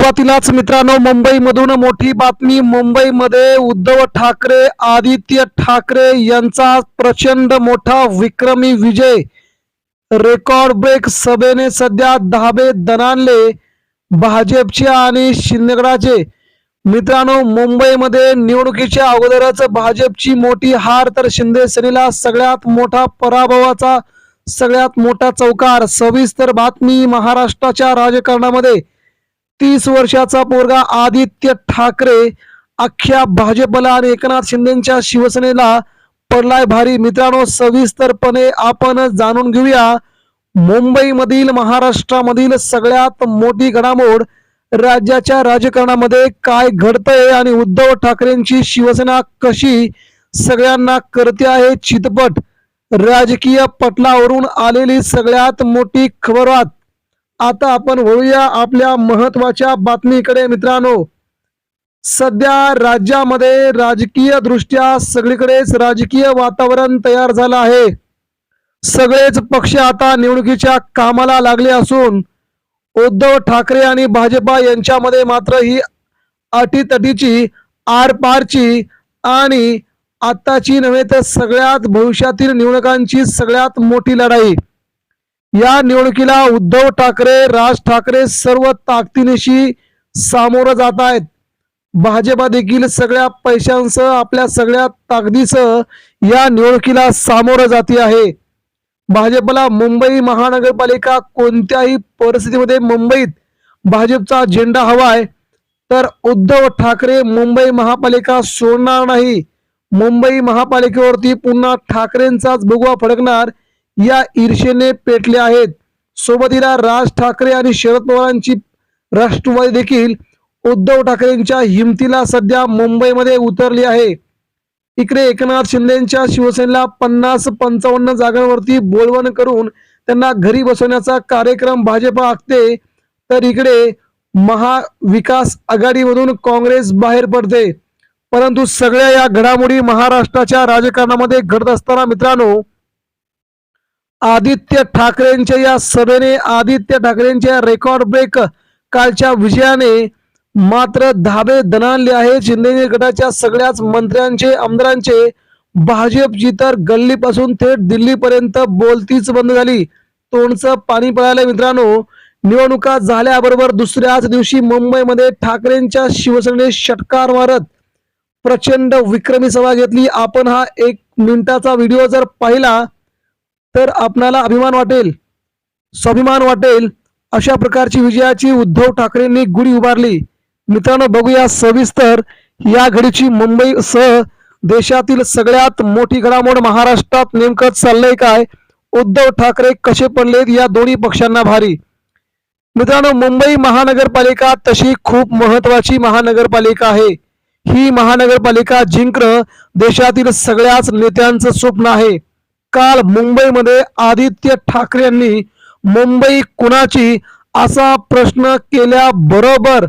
सुरुवातीलाच मित्रांनो मुंबईमधून मोठी बातमी मुंबईमध्ये उद्धव ठाकरे आदित्य ठाकरे यांचा प्रचंड मोठा विक्रमी विजय. रेकॉर्ड ब्रेक सभेने सध्या धाबे दणानले भाजपचे आणि शिंदेगडाचे. मित्रांनो मुंबईमध्ये निवडणुकीच्या अगोदरच भाजपची मोठी हार तर शिंदे सेनेला सगळ्यात मोठा पराभवाचा सगळ्यात मोठा चौकार. सविस्तर बातमी महाराष्ट्राच्या राजकारणामध्ये. तीस वर्षाचा पोरगा आदित्य ठाकरे अख्ख्या भाजपला आणि एकनाथ शिंदेच्या शिवसेनेला पडलाय भारी. मित्रांनो सविस्तरपणे आपण जाणून घेऊया मुंबईमधील महाराष्ट्रामधील सगळ्यात मोठी घडामोड. राज्याच्या राजकारणामध्ये काय घडतंय आणि उद्धव ठाकरेंची शिवसेना कशी सगळ्यांना करते आहे चितपट. राजकीय पटलावरून आलेली सगळ्यात मोठी खबरात आता आपण वळूया आपल्या महत्त्वाच्या बातमीकडे मित्रांनो. सध्या राज्यामध्ये राजकीय दृष्ट्या सगळीकडेच राजकीय वातावरण तयार झालं आहे. सगळेच पक्ष आता निवडणुकीच्या कामाला लागले असून उद्धव ठाकरे आणि भाजपा यांच्यामध्ये मात्र ही अटीतटीची आरपारची आणि आत्ताची नव्हे तर सगळ्यात भविष्यातील निवडणुकांची सगळ्यात मोठी लढाई. या निवडणुकीला उद्धव ठाकरे राज ठाकरे सर्व ताकदीनिशी सामोरं जात आहेत. भाजपा देखील सगळ्या पैशांसह आपल्या सगळ्या ताकदीसह या निवडणुकीला सामोरं जाते आहे. भाजपला मुंबई महानगरपालिका कोणत्याही परिस्थितीमध्ये मुंबईत भाजपचा झेंडा हवाय तर उद्धव ठाकरे मुंबई महापालिका सोडणार नाही. मुंबई महापालिकेवरती पुन्हा ठाकरेंचाच भगवा फडकणार या ईर्षेने पेटले आहेत. सोबतीला राज ठाकरे आणि शरद पवारांची राष्ट्रवादी देखील उद्धव ठाकरेंच्या हिमतीला सध्या मुंबईमध्ये उतरली आहे. इकडे एकनाथ शिंदेच्या शिवसेनेला पन्नास पंचावन्न जागांवरती बोलवण करून त्यांना घरी बसवण्याचा कार्यक्रम भाजप आखते तर इकडे महाविकास आघाडीमधून काँग्रेस बाहेर पडते. परंतु सगळ्या या घडामोडी महाराष्ट्राच्या राजकारणामध्ये घडत असताना मित्रांनो आदित्य ठाकरेंच्या या सभेने आदित्य ठाकरेंच्या रेकॉर्ड ब्रेक कालच्या विजयाने मात्र धाबे दणाणले आहे. शिंदे गटाच्या सगळ्याच मंत्र्यांचे आमदारांचे भाजपची तर गल्लीपासून थेट दिल्लीपर्यंत बोलतीच बंद झाली. तोंडचं पाणी पळायला मित्रांनो. निवडणुका झाल्याबरोबर दुसऱ्याच दिवशी मुंबईमध्ये ठाकरेंच्या शिवसेनेने षटकार मारत प्रचंड विक्रमी सभा घेतली. आपण हा एक मिनिटाचा व्हिडिओ जर पाहिला तर आपणाला अभिमान वाटेल स्वाभिमान वाटेल अशा प्रकारची विजयाची उद्धव ठाकरेंनी गुढी उभारली. मित्रांनो बघूया सविस्तर या घडीची मुंबई सह देशातील सगळ्यात मोठी घडामोड महाराष्ट्रात नेमकं चाललंय काय? उद्धव ठाकरे कसे पडलेत या दोन्ही पक्षांना भारी. मित्रांनो मुंबई महानगरपालिका तशी खूप महत्वाची महानगरपालिका आहे. ही महानगरपालिका जिंकणं देशातील सगळ्याच नेत्यांचं स्वप्न आहे. काल मुंबईमध्ये आदित्य ठाकरे यांनी मुंबई कुणाची असा प्रश्न केल्याबरोबर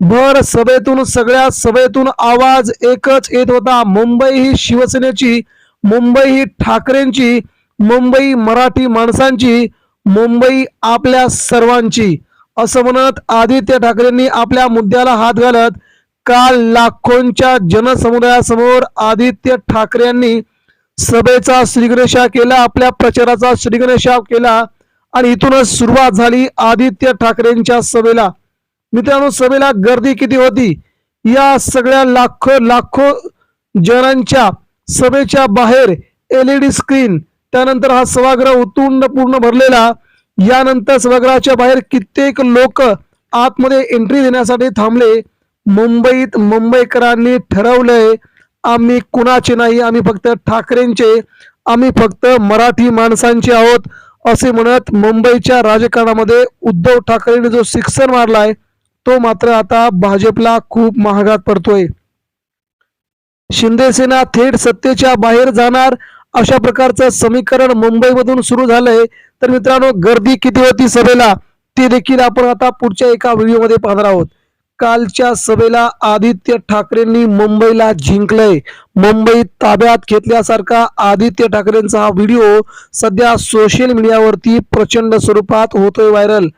भर सभेतून सगळ्या सभेतून आवाज एकच येत होता. मुंबई ही शिवसेनेची मुंबई ही ठाकरेंची मुंबई मराठी माणसांची मुंबई आपल्या सर्वांची. असं म्हणत आदित्य ठाकरेंनी आपल्या मुद्द्याला हात घालत काल लाखोंच्या जनसमुदायासमोर आदित्य ठाकरे यांनी सभेचा श्रीगणेशा केला आपल्या प्रचाराचा श्रीगणेशा केला आणि इथूनच सुरुवात झाली आदित्य ठाकरेंच्या सभेला. मित्रांनो सभेला गर्दी किती होती? या सगळ्या लाखो लाखो जणांच्या सभेच्या बाहेर एल ई डी स्क्रीन त्यानंतर हा सभागृह उतुंड पूर्ण भरलेला. यानंतर सभागृहाच्या बाहेर कित्येक लोक आतमध्ये एंट्री देण्यासाठी थांबले. मुंबईत मुंबईकरांनी ठरवलंय आम्ही कुणाचे नाही आम्ही फक्त ठाकरेंचे आम्ही फक्त मराठी माणसांचे आहोत असे म्हणत मुंबईच्या राजकारणामध्ये उद्धव ठाकरेंनी जो सिक्सर मारलाय तो मात्र आता भाजपला खूप महागात पडतोय. शिंदेसेना थेट सत्तेच्या बाहेर जाणार अशा प्रकारचं समीकरण मुंबईमधून सुरू झालंय. तर मित्रांनो गर्दी किती होती सभेला ते देखील आपण आता पुढच्या एका व्हिडिओमध्ये पाहणार आहोत. कालच्या सभेला आदित्य ठाकरेंनी मुंबईला जिंकलंय. मुंबई ताब्यात घेतल्यासारखा आदित्य ठाकरेंचा हा व्हिडिओ सध्या सोशल मीडियावरती प्रचंड स्वरूपात होतोय व्हायरल.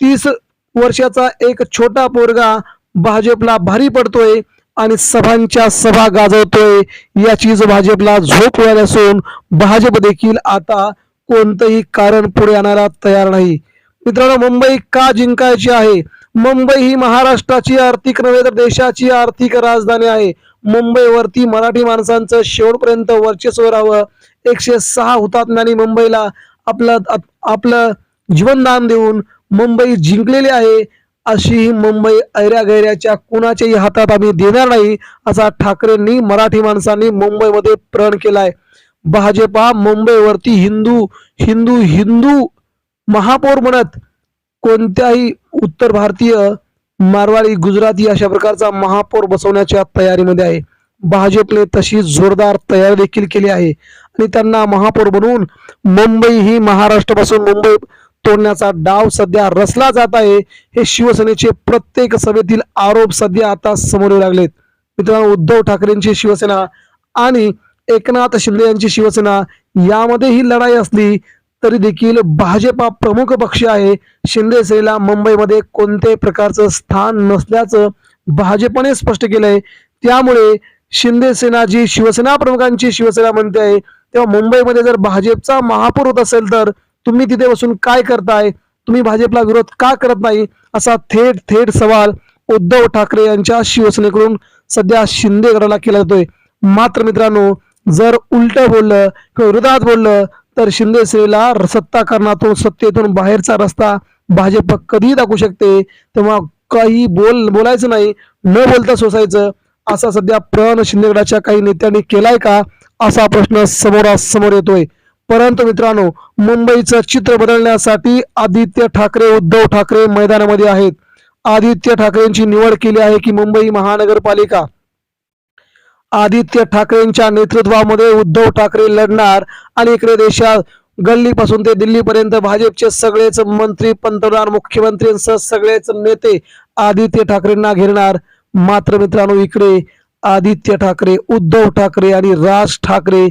तीस वर्षाचा एक छोटा पोरगा भाजपला भारी पडतोय आणि सभांच्या सभा गाजवतोय. याचीच भाजपला झोप मिळाली असून भाजप देखील आता कोणतंही कारण पुढे आणायला तयार नाही. मित्रांनो मुंबई का जिंकायची आहे? मुंबई ही महाराष्ट्राची आर्थिक नव्हे तर देशाची आर्थिक राजधानी आहे. मुंबईवरती मराठी माणसांचं शेवटपर्यंत वर्चस्व राहावं. एकशे सहा हुतात्म्यांनी मुंबईला आपलं आपलं जीवनदान देऊन मुंबई जिंकलेली आहे. अशी ही मुंबई ऐऱ्या गैऱ्याच्या कुणाच्याही हातात आम्ही देणार नाही असा ठाकरेंनी मराठी माणसांनी मुंबईमध्ये प्रण केलाय. भाजपा मुंबईवरती हिंदू हिंदू हिंदू महापौर म्हणत कोणत्याही उत्तर भारतीय मारवाडी गुजराती अशा प्रकारचा महापौर बसवण्याच्या तयारीमध्ये आहे. भाजपने तशी जोरदार तयारी देखील केली आहे. आणि त्यांना महापौर बनवून मुंबई ही महाराष्ट्रापासून मुंबई तोडण्याचा डाव सध्या रचला जात आहे. हे शिवसेनेचे प्रत्येक सभेतील आरोप सध्या आता समोर येऊ लागलेत. मित्रांनो उद्धव ठाकरेंची शिवसेना आणि एकनाथ शिंदे यांची शिवसेना यामध्ये ही लढाई असली तरी देखील भाजपा प्रमुख पक्ष आहे. शिंदेसेनेला मुंबईमध्ये कोणत्याही प्रकारचं स्थान नसल्याचं भाजपने स्पष्ट केलंय. त्यामुळे शिंदेसेना जी शिवसेना प्रमुखांची शिवसेना म्हणते आहे तेव्हा मुंबईमध्ये जर भाजपचा महापौर होत असेल तर तुम्ही तिथे बसून काय करताय? तुम्ही भाजपला विरोध का करत नाही? असा थेट थेट सवाल उद्धव ठाकरे यांच्या शिवसेनेकडून सध्या शिंदे गडाला केला जातोय. मात्र मित्रांनो जर उलट बोललं किंवा विरोधात बोललं तर शिंदे सेनेला सत्ता सत्तेतून बाहेरचा रस्ता भाजप कधीही दाखवू शकते. तेव्हा काही बोल बोलायचं नाही न बोलता सोसायचं. असा सध्या प्रण शिंदेगडाच्या काही नेत्यांनी केलाय का? असा प्रश्न समोरासमोर येतोय. परंतु मित्रांनो मुंबईचं चित्र बदलण्यासाठी आदित्य ठाकरे उद्धव ठाकरे मैदानामध्ये आहेत. आदित्य ठाकरेंची निवड केली आहे की मुंबई महानगरपालिका? आदित्य ठाकरेंच्या नेतृत्वामध्ये उद्धव ठाकरे लढणार आणि इकडे देशात गल्लीपासून ते दिल्लीपर्यंत भाजपचे सगळेच मंत्री पंतप्रधान मुख्यमंत्र्यांसह सगळेच नेते आदित्य ठाकरेंना घेरणार. मात्र मित्रांनो इकडे आदित्य ठाकरे उद्धव ठाकरे आणि राज ठाकरे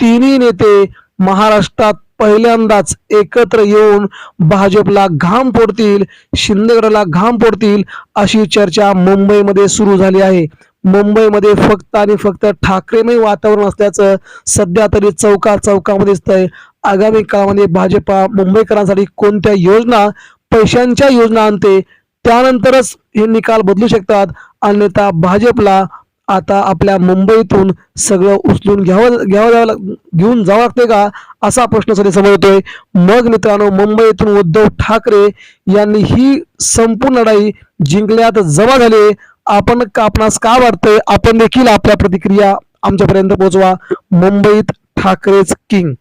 तिन्ही नेते महाराष्ट्रात पहिल्यांदाच एकत्र येऊन भाजपला घाम फोडतील शिंदेगडला घाम फोडतील अशी चर्चा मुंबईमध्ये सुरू झाली आहे. मुंबईमध्ये फक्त आणि फक्त ठाकरेमय वातावरण असल्याचं सध्या तरी चौका चौकामध्ये दिसतंय. आगामी काळामध्ये भाजपा मुंबईकरांसाठी कोणत्या योजना पैशांच्या योजना आणते त्यानंतरच हे निकाल बदलू शकतात. अन्यथा भाजपला आता आपल्या मुंबईतून सगळं उचलून घ्यावं घ्यावं जावं घेऊन जावं लागते का? असा प्रश्न सध्या समोर येतोय. मग मित्रांनो मुंबईतून उद्धव ठाकरे यांनी ही संपूर्ण लढाई जिंकल्यात जमा झाले. आपण आपणास का वाटतंय? आपण देखील आपल्या प्रतिक्रिया आमच्यापर्यंत पोहोचवा. मुंबईत ठाकरेच किंग